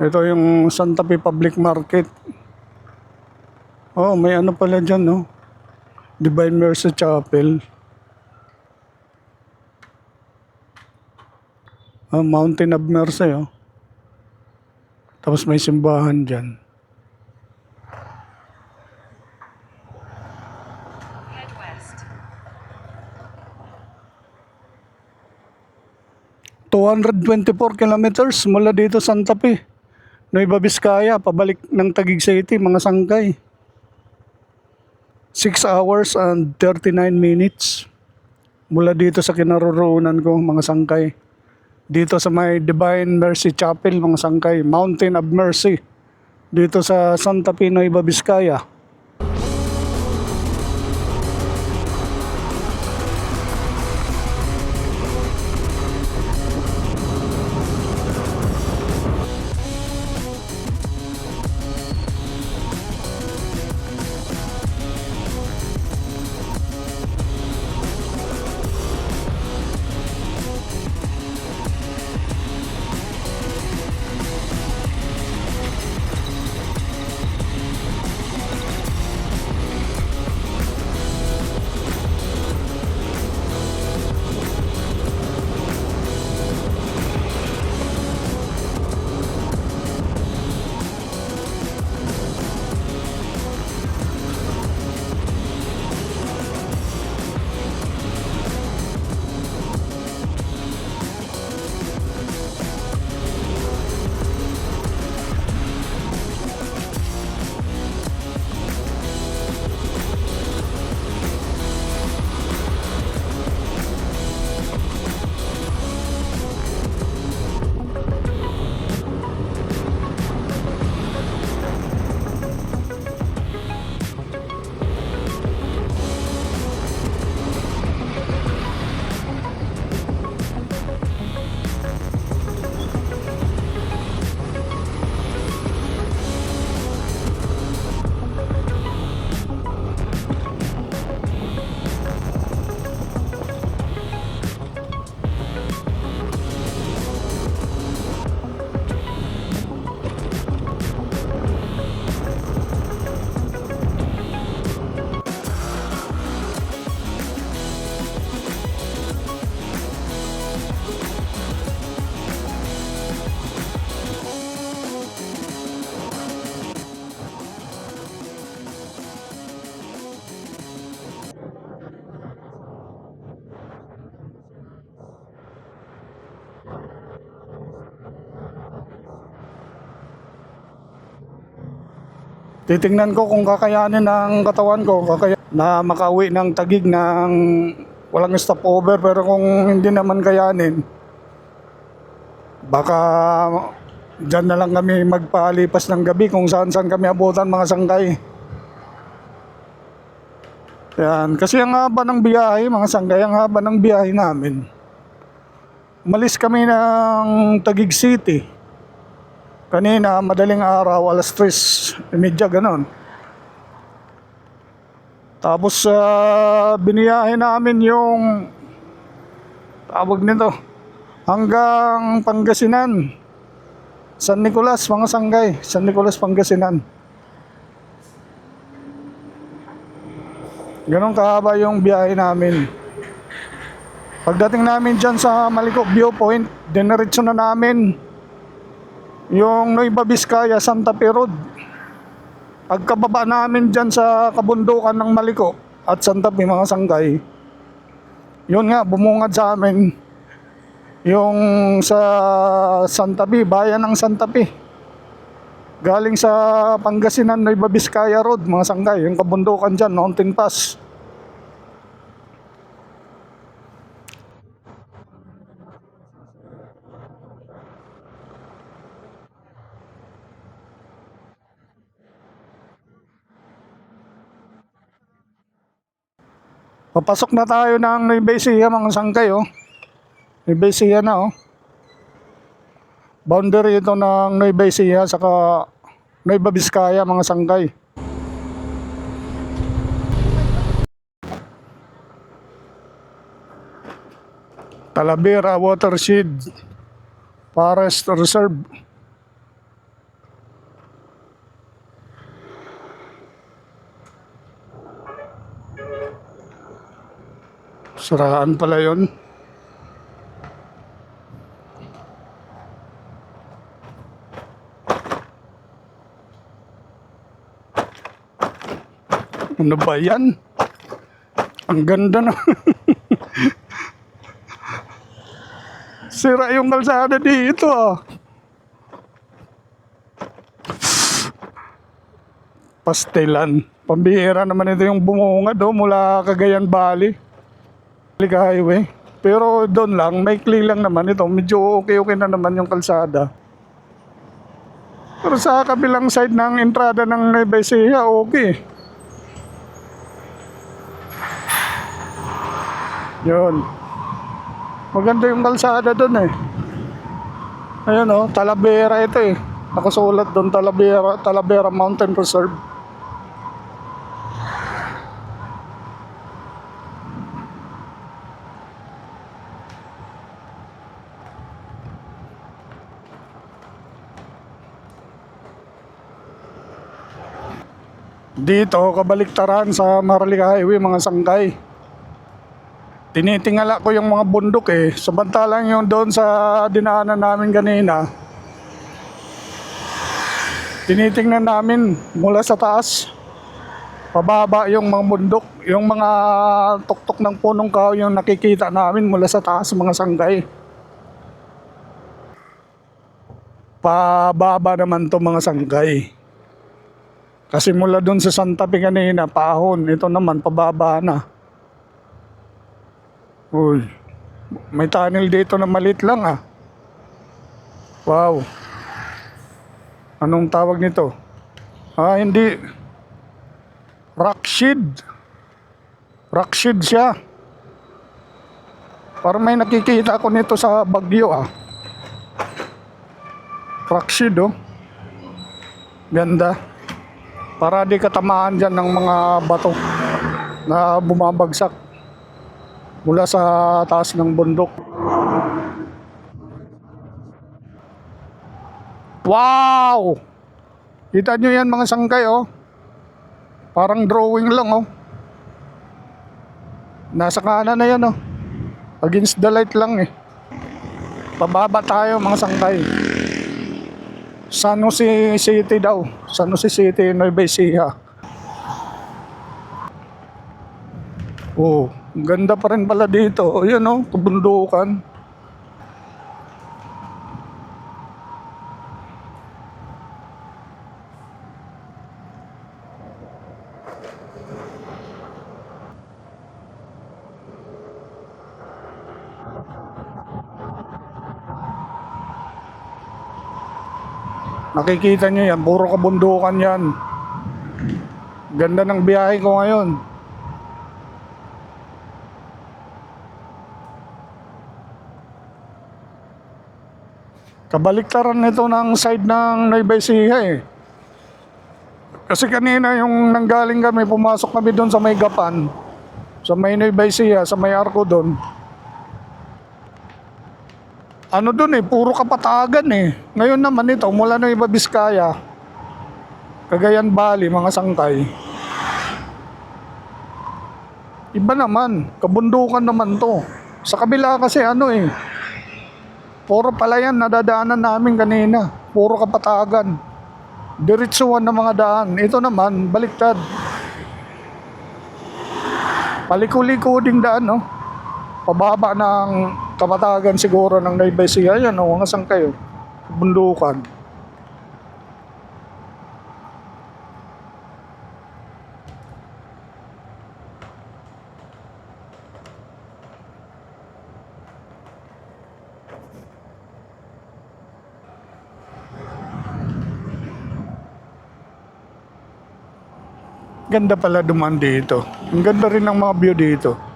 Ito yung Santa Fe Public Market. Oh, may ano pala dyan, no? Divine Mercy Chapel. Ah, Mountain of Mercy, oh. Tapos may simbahan dyan. Head west. 224 kilometers mula dito Santa Fe. Nueva Vizcaya, pabalik ng Taguig City, mga sangkay. 6 hours and 39 minutes mula dito sa kinaroroonan ko, mga sangkay. Dito sa may Divine Mercy Chapel, mga sangkay. Mountain of Mercy. Dito sa Santa Nueva Vizcaya. Titingnan ko kung kakayanin ng katawan ko kakaya na makauwi ng tagig ng walang stopover pero kung hindi naman kayanin baka dyan na lang kami magpalipas ng gabi kung saan saan kami abutan mga sangkay. Yan. Kasi ang haba ng biyahe, mga sangkay, ang haba ng biyahe namin. Umalis kami ng Tagig City. Kanina, madaling araw, alas 3, medya ganon. Tapos, uh, biniyahe namin yung tawag nito hanggang Pangasinan. San Nicolas, mga sanggay. San Nicolas, Pangasinan. Ganon kahaba yung biyahe namin. Pagdating namin dyan sa Malikop Viewpoint, diniretso na namin yung Nueva Vizcaya, Santa Fe Road. Pagkababa namin dyan sa kabundukan ng Maliko at Santa Fe, mga sanggay, yun nga, bumungad sa amin yung sa Santa Fe, bayan ng Santa Fe. Galing sa Pangasinan, Nueva Vizcaya Road, mga sanggay, yung kabundukan dyan, Mountain Pass. Papasok na tayo ng Nueva Ecija, mga sangkay, oh. Nueva Ecija na, oh. Boundary ito ng Nueva Ecija, saka Nueva Vizcaya, mga sangkay. Talavera Watershed Forest Reserve. Saraan pala yun. Ano ba yan? Ang ganda na. Sira yung kalsada dito ah. Pastelan. Pambihira naman ito yung bumunga do mula Cagayan Valley. Liga Highway. Pero doon lang, may lang naman ito. Medyo okay-okay na naman yung kalsada. Pero sa kabilang side ng entrada ng Nueva okay. Yun. Maganda yung kalsada doon eh. Ayun oh, Talavera ito eh. Nakasulat doon Talavera, Talavera Mountain Reserve. Dito, kabaliktaran sa Maraliga Highway, mga sangkay. Tinitingala ko yung mga bundok eh. Samantalang yung doon sa dinaanan namin kanina, tinitingnan namin mula sa taas. Pababa yung mga bundok, yung mga tuktok ng punong kahoy yung nakikita namin mula sa taas mga sanggay. Pababa naman to mga sanggay. Kasi mula doon sa Santa Fe kanina, pahon. Ito naman, pababa na. Uy, may tunnel dito na malit lang ah. Wow. Anong tawag nito? Ah, hindi. Rockshed. Rockshed siya. Parang may nakikita ako nito sa Bagyo ah. Rockshed oh. Ganda. Para di katamaan dyan ng mga bato na bumabagsak mula sa taas ng bundok. Wow! Kita nyo yan mga sangkay oh. Parang drawing lang oh. Nasa kanan na yan oh. Against the light lang eh. Pababa tayo mga sangkay. San Jose City daw. San Jose City, Nueva Ecija. Oh, ganda pa rin pala dito. Ayan oh, kabundukan. Nakikita nyo yan, puro kabundukan yan. Ganda ng biyahe ko ngayon. Kabaliktaran nito ng side ng Nueva Ecija eh. Kasi kanina yung nanggaling kami, pumasok kami doon sa may Gapan. Sa may Nueva sa may Arco doon. Ano doon eh, puro kapatagan eh. Ngayon naman ito, mula Nueva Vizcaya, Cagayan Valley, mga sangkay. Iba naman, kabundukan naman to. Sa kabila kasi ano eh, Puro palayan nadadaanan namin kanina. Puro kapatagan. Diretsuhan ng mga daan. Ito naman, baliktad. Paliko-liko ding daan, no? Pababa ng kapatagan siguro ng Nueva Ecija. Yan, no? Ang asang kayo. Bundukan. Ganda pala duman dito. Ang ganda rin ng mga view dito.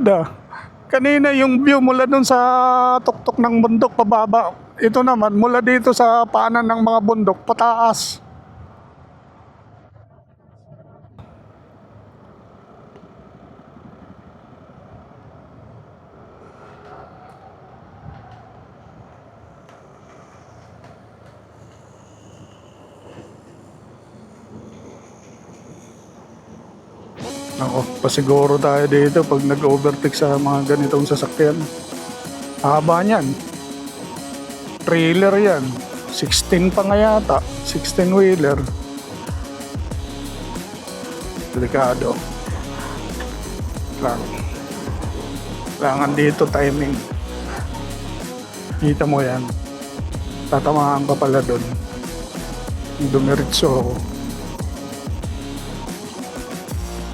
Solid ah. Kanina yung view mula dun sa tuktok ng bundok pababa. Ito naman mula dito sa paanan ng mga bundok pataas. Ako, pasiguro tayo dito pag nag-overtake sa mga ganitong sasakyan. Haba niyan. Trailer yan. 16 pa nga yata. 16 wheeler. Delikado. Lang. Kailangan dito timing. Kita mo yan. Tatamaan ka pala doon. Dumiritso ako.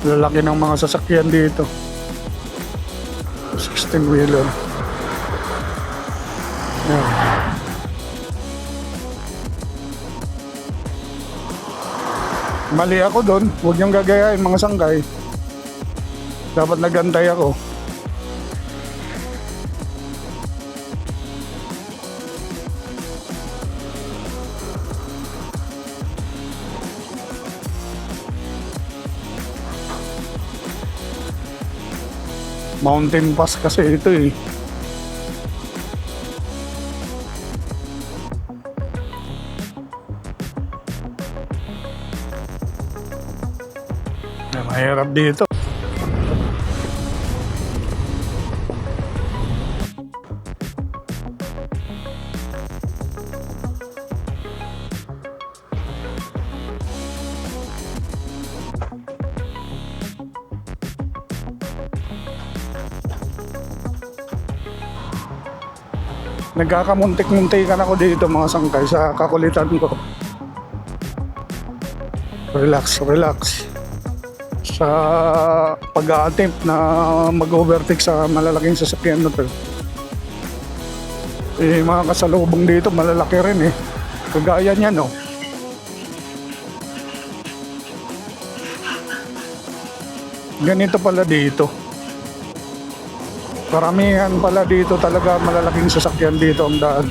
Lalaki ng mga sasakyan dito. 16 wheeler. Yan. Mali ako doon. Huwag niyong gagayain mga sangkay. Dapat nagantay ako. Mountain pass kasi ito eh. Mahirap dito. Nagkakamuntik-muntikan ako dito mga sangkay sa kakulitan ko. Relax, relax. Sa pag-attempt na mag-overtake sa malalaking sasakyan na to. Eh, mga kasalubong dito, malalaki rin eh. Kagaya niya, no? Ganito pala dito. Karamihan pala dito talaga malalaking sasakyan dito ang daan.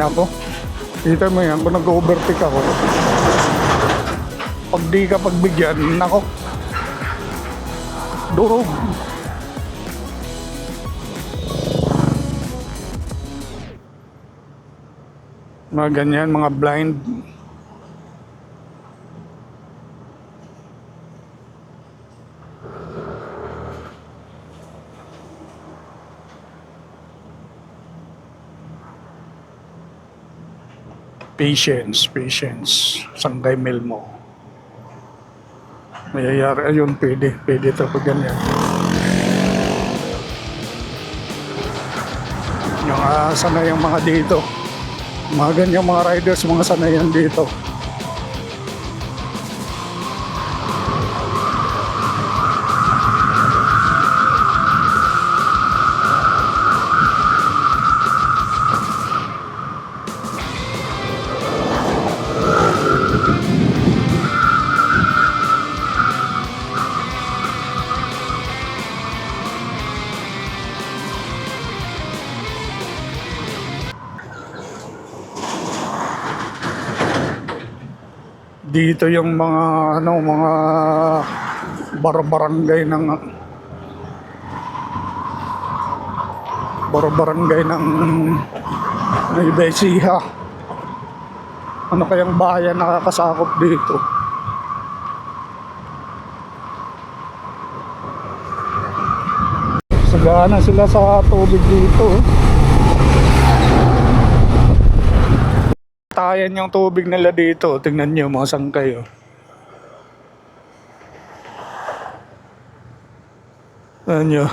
Nako, kita mo yan, kung nag-overtake ako, pag di ka pagbigyan, nako, durog. Mga ganyan, mga blind. Patience, patience. Sanggay mil mo. Mayayari, ayun, pwede. Pwede ito pag ganyan. Yung uh, sanay yung mga dito. Mga ganyang mga riders, mga sanayan dito. Dito yung mga ano mga bar-barangay ng bar-barangay ng Ecija. Ano kayang bayan nakakasakop dito? Sagana sila sa tubig dito. oh. Tayan yung tubig nila dito. Tingnan nyo mga sangkay. Oh. Tingnan nyo.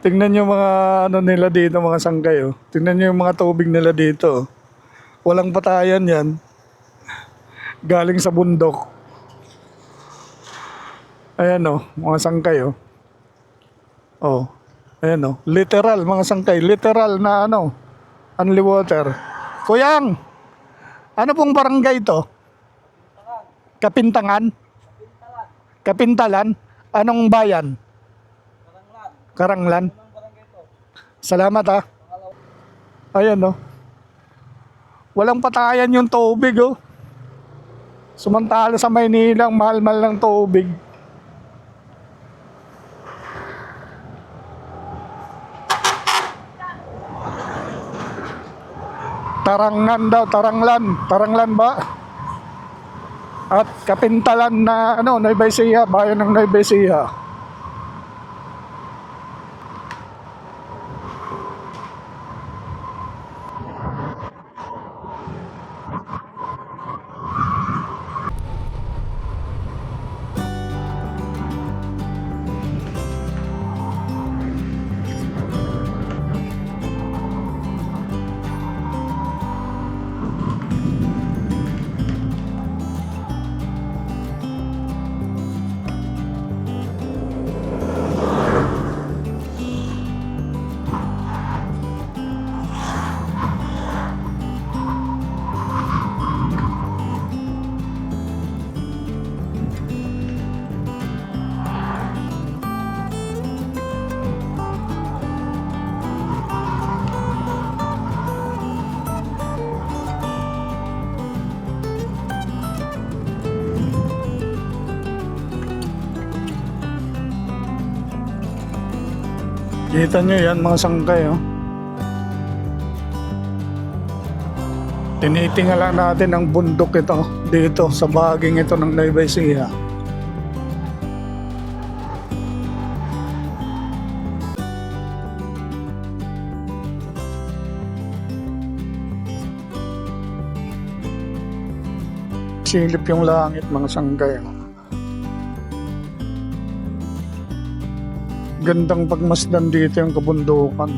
Tingnan nyo mga ano nila dito, mga sangkay. Oh. Tingnan nyo yung mga tubig nila dito. oh. Walang patayan yan. Galing sa bundok. Ayan o, mga sangkay o. Oh. Ayan o, literal mga sangkay. Literal na ano, only water. Kuyang, ano pong barangay to? Kapintangan? Kapintalan? Anong bayan? Karanglan. Salamat ha. Ayan o. Walang patayan yung tubig oh. Sumantala sa Maynila, mahal-mahal ng tubig. Tarangnan daw, taranglan. Taranglan ba? At kapintalan na ano, Nueva bayan ng Nueva. Kita nyo yan mga sangkay oh. Tinitingala natin ang bundok ito dito sa bahaging ito ng Nueva Ecija. Silip yung langit mga sangkay. oh. Gandang pagmasdan dito yung kabundukan.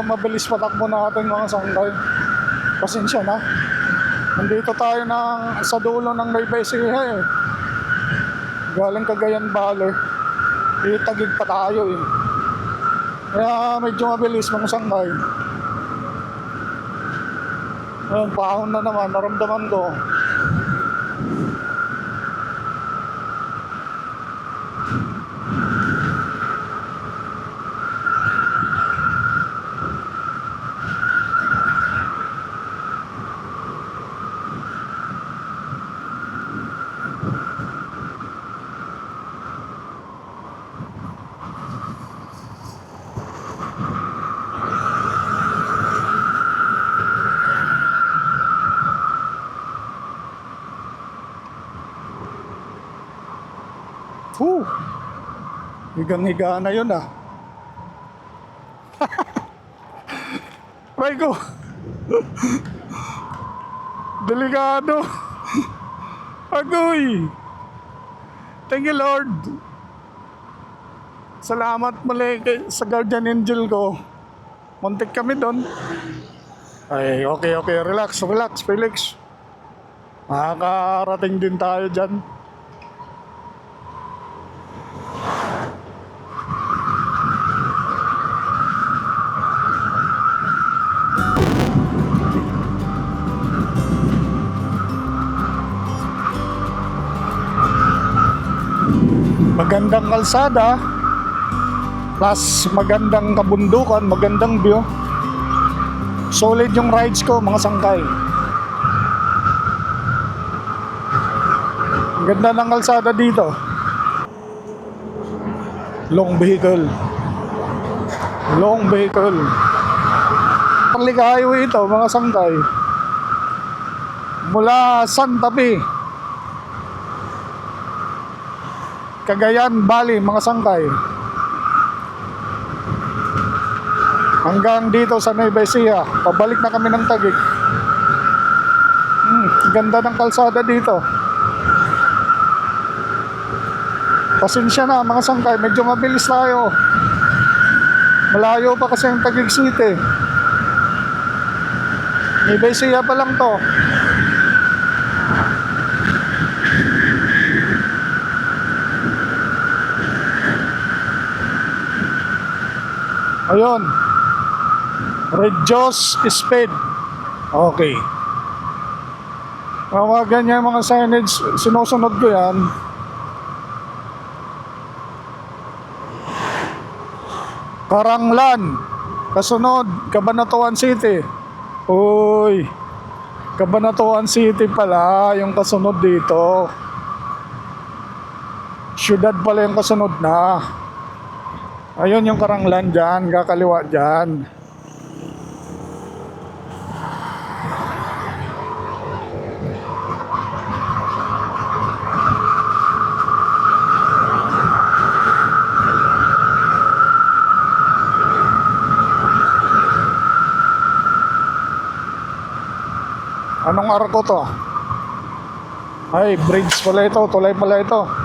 Medyo mabilis patakbo natin mga sangkay. Pasensya na. Nandito tayo ng, sa dulo ng Nueva Ecija eh. Galing Cagayan Valley. Itagig pa tayo eh. Kaya medyo mabilis mga sangkay. Ayun, pahon na naman, naramdaman ko. Whew! Higang-higa na yun ah. Aray ko! Delikado! Agoy! Thank you Lord! Salamat muli sa guardian angel ko. Muntik kami doon. Ay, okay, okay. Relax, relax, Felix. Makakarating din tayo dyan. Magandang kalsada plus magandang kabundukan, magandang view. Solid yung rides ko, mga sangkay. Ang Ganda ng kalsada dito. Long vehicle. Long vehicle. Public highway ito, mga sangkay. Mula Santa Fe, Cagayan Valley, mga sangkay. Hanggang dito sa Nueva Ecija, pabalik na kami ng Tagig. Hmm, ganda ng kalsada dito. Pasensya na mga sangkay, medyo mabilis tayo. Malayo pa kasi ang Tagig City. Nueva Ecija pa lang to. Ayun. Redyos Speed. Okay. Mga ganyan mga signage, sinusunod ko yan. Karanglan. Kasunod, Cabanatuan City. Uy. Cabanatuan City pala yung kasunod dito. Syudad pala yung kasunod na. Ayun yung karanglan dyan, kakaliwa dyan. Anong arko to? Ay, bridge pala ito, tulay pala ito.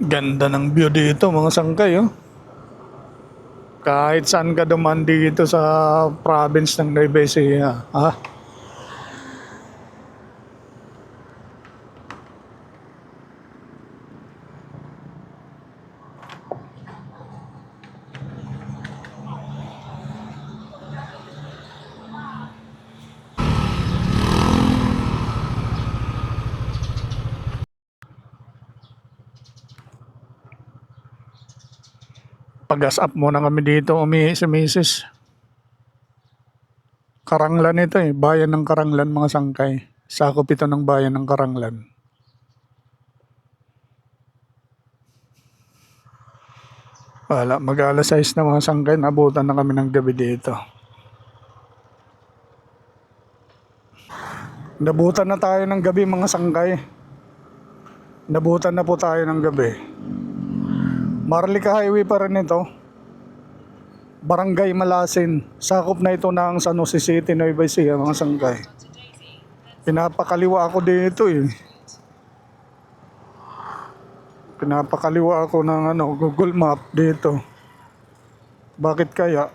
Ganda ng view dito mga sangkay oh. Kahit saan ka duman dito sa province ng Nueva Ecija. Ha? Pag-gas up muna kami dito umihi si Mrs. Karanglan ito eh. Bayan ng Karanglan mga sangkay. Sakop ito ng bayan ng Karanglan. Wala, mag-alas 6 na mga sangkay. Nabutan na kami ng gabi dito. Nabutan na tayo ng gabi mga sangkay. Nabutan na po tayo ng gabi. Marlica Highway pa rin ito. Barangay Malasin. Sakop na ito ng San Jose City, Nueva Ecija, mga sangkay. Pinapakaliwa ako dito eh. Pinapakaliwa ako ng ano, Google Map dito. Bakit kaya?